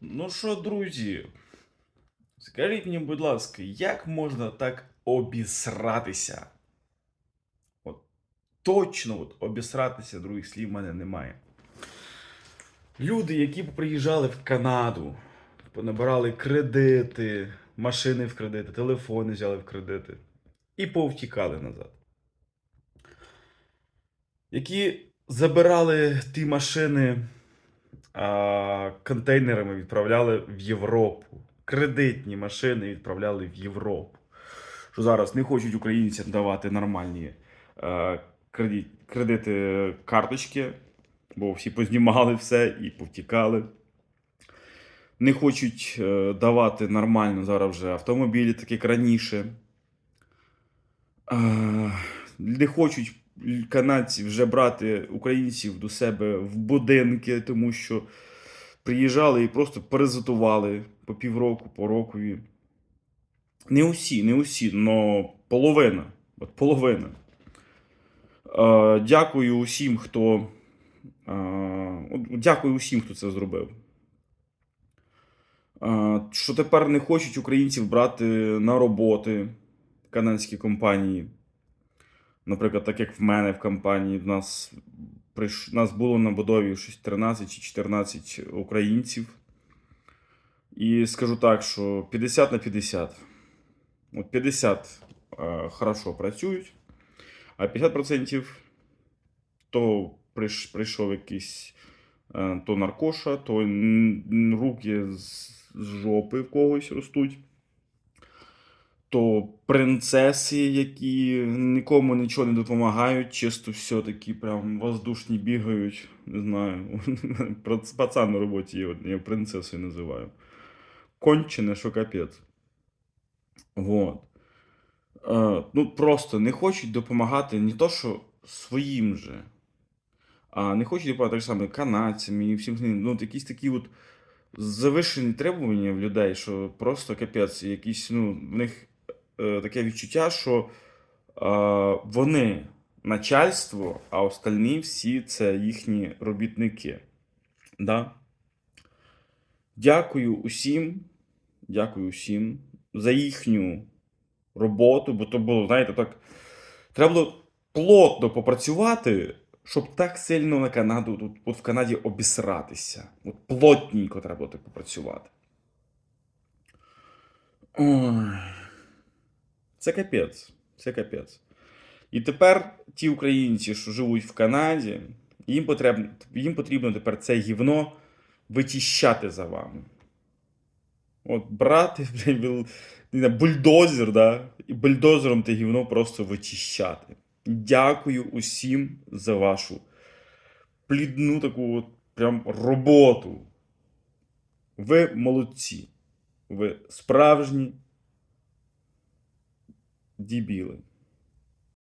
Ну що, друзі, скажіть мені, будь ласка, як можна так обісратися? От точно от, обісратися, других слів в мене немає. Люди, які приїжджали в Канаду, понабирали кредити, машини в кредити, телефони взяли в кредити і повтікали назад. Які забирали ті машини а, контейнерами відправляли в Європу. Кредитні машини відправляли в Європу. Що зараз не хочуть українцям давати нормальні е, кредит, кредити карточки, бо всі познімали все і повтікали. Не хочуть е, давати нормально зараз вже автомобілі, так як раніше. Е, не хочуть канадці вже брати українців до себе в будинки, тому що приїжджали і просто паразитували по півроку, по рокові. Не усі, не усі, але половина. От половина. Е, дякую усім, хто. Е, дякую усім, хто це зробив. Е, що тепер не хочуть українців брати на роботи канадські компанії. Наприклад, так як в мене в компанії, в нас, прийш... нас було на будові щось 13 чи 14 українців. І скажу так, що 50 на 50. От 50 е, хорошо працюють, а 50% то прийш... прийшов якийсь е, то наркоша, то руки з жопи в когось ростуть то принцеси, які нікому нічого не допомагають, чисто все такі прям воздушні бігають. Не знаю. Пацан на роботі є, я принцесою називаю. Кончене, що капець. Вот. Е, ну, просто не хочуть допомагати не то, що своїм же, а не хочуть допомагати так само канадцям і всім. Ну, якісь такі от завишені требування в людей, що просто капець, якісь, ну, в них таке відчуття, що е, вони начальство, а остальні всі це їхні робітники. Да? Дякую усім, дякую усім за їхню роботу, бо то було, знаєте, так. Треба було плотно попрацювати, щоб так сильно на Канаду, тут, от в Канаді обісратися. От плотненько треба було попрацювати. Ой. Це капець. Це капець. І тепер ті українці, що живуть в Канаді, їм потрібно, їм потрібно тепер це гівно вичищати за вами. От брати бульдозер, да? і бульдозером те гівно просто вичищати. Дякую усім за вашу плідну таку от прям роботу. Ви молодці. Ви справжні дібіли.